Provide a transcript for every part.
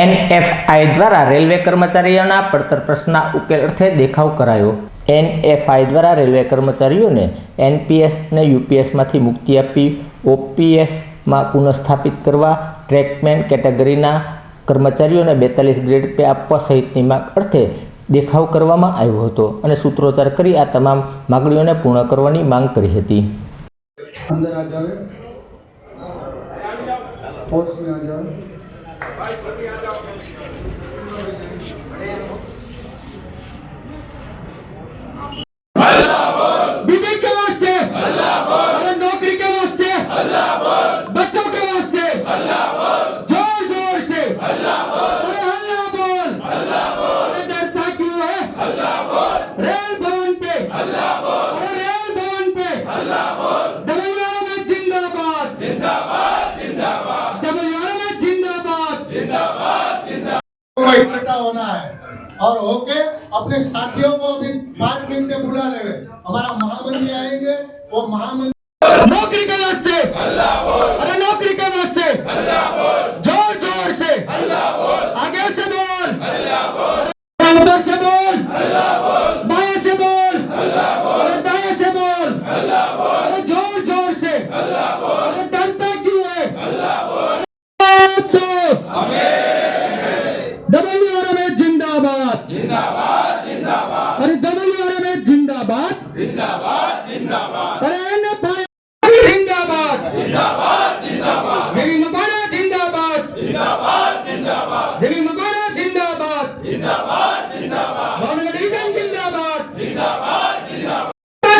એનએફઆઈ દ્વારા રેલવે કર્મચારીઓના પડતર પ્રશ્નના ઉકેલ અર્થે દેખાવ કરાયો. એનએફઆઈ દ્વારા રેલવે કર્મચારીઓને એનપીએસ અને યુપીએસમાંથી મુક્તિ આપી, ઓપીએસમાં પુનઃસ્થાપિત કરવા, ટ્રેકમેન કેટેગરીના કર્મચારીઓને બેતાલીસ ગ્રેડ પે આપવા સહિતની માંગ અર્થે દેખાવ કરવામાં આવ્યો હતો અને સૂત્રોચ્ચાર કરી આ તમામ માગણીઓને પૂર્ણ કરવાની માંગ કરી હતી. અંદર આ જાવે પોસ્ટ આ જાવે Ay, और होके अपने साथियों को अभी पाँच मिनट में बुला लेवे हमारा महामंत्री आएंगे वो महामंत्री नौकरी के वास्ते जिंदाबाद अरे डब्ल्यू आर में जिंदाबाद अरे एन जिंदाबाद देवी मकाना जिंदाबाद देवी मकाना जिंदाबाद भावनगर डिवीजन जिंदाबाद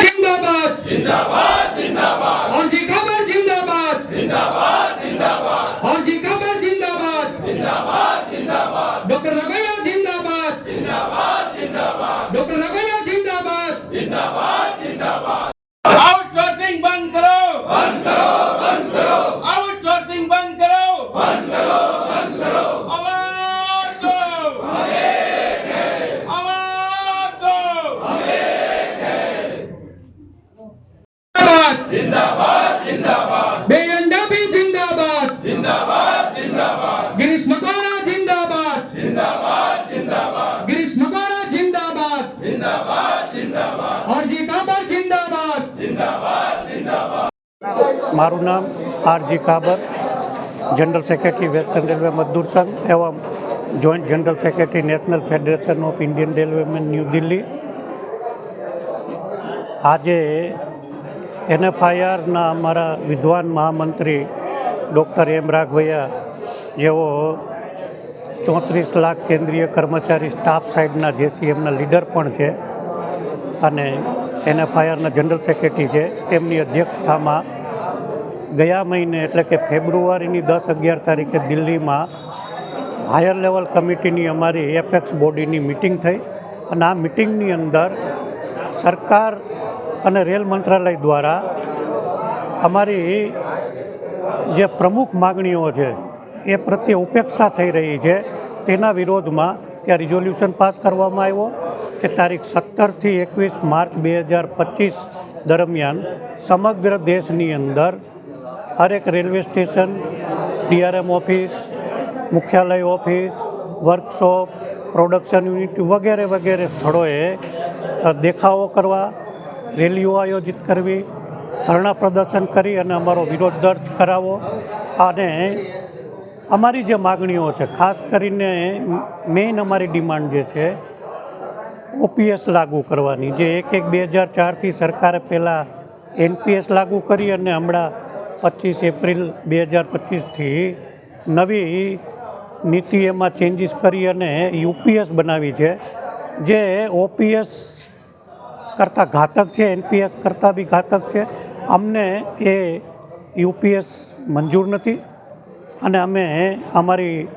जिंदाबाद और जी खबर जिंदाबाद और जी खबर जिंदाबाद મારું નામ RG Kabar general secretary western railway Mazdoor Sangh, એવમ joint general secretary national federation of Indian railwaymen New Delhi આજે એનએફઆઈઆરના અમારા વિદ્વાન મહામંત્રી ડૉક્ટર એમ રાઘવૈયા જેઓ ચોત્રીસ લાખ કેન્દ્રીય કર્મચારી સ્ટાફ સાઈડના જેસીએમના લીડર પણ છે અને એનએફઆઈઆરના જનરલ સેક્રેટરી છે. તેમની અધ્યક્ષતામાં ગયા મહિને, એટલે કે ફેબ્રુઆરીની દસ અગિયાર તારીખે દિલ્હીમાં હાયર લેવલ કમિટીની અમારી એફએક્સ બોડીની મિટિંગ થઈ અને આ મિટિંગની અંદર સરકાર અને રેલ મંત્રાલય દ્વારા અમારી જે પ્રમુખ માગણીઓ છે, એ પ્રત્યે ઉપેક્ષા થઈ રહી છે. તેના વિરોધમાં ત્યાં રિઝોલ્યુશન પાસ કરવામાં આવ્યો કે તારીખ સત્તરથી એકવીસ માર્ચ બે હજાર પચીસ દરમિયાન સમગ્ર દેશની અંદર હરેક રેલવે સ્ટેશન, ડીઆરએમ ઓફિસ, મુખ્યાલય ઓફિસ, વર્કશોપ, પ્રોડક્શન યુનિટ વગેરે વગેરે સ્થળોએ દેખાવો કરવા, રેલીઓ આયોજિત કરવી, ધરણા પ્રદર્શન કરી અને અમારો વિરોધ દર્જ કરાવો. અને અમારી જે માગણીઓ છે, ખાસ કરીને મેઇન અમારી ડિમાન્ડ જે છે, ઓપીએસ લાગુ કરવાની. જે એક એક બે હજાર ચારથી સરકારે પહેલાં એનપીએસ લાગુ કરી અને હમણાં પચીસ એપ્રિલ બે હજાર પચીસથી નવી નીતિ એમાં ચેન્જીસ કરી અને યુપીએસ બનાવી છે, જે ઓપીએસ કરતાં ઘાતક છે, એનપીએસ કરતાં બી ઘાતક છે. અમને એ યુપીએસ મંજૂર નથી અને અમે અમારી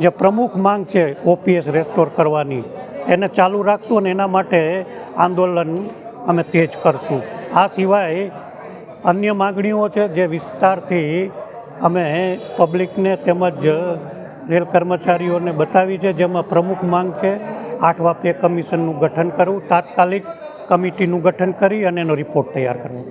જે પ્રમુખ માંગ છે ઓપીએસ રેસ્ટોર કરવાની, એને ચાલુ રાખશું અને એના માટે આંદોલન અમે તેજ કરશું. આ સિવાય અન્ય માગણીઓ છે જે વિસ્તારથી અમે પબ્લિકને તેમજ રેલ કર્મચારીઓને બતાવી છે, જેમાં પ્રમુખ માંગ છે આઠવા પે કમિશનનું ગઠન કરવું, તાત્કાલિક કમિટીનું ગઠન કરી અને એનો રિપોર્ટ તૈયાર કરવો.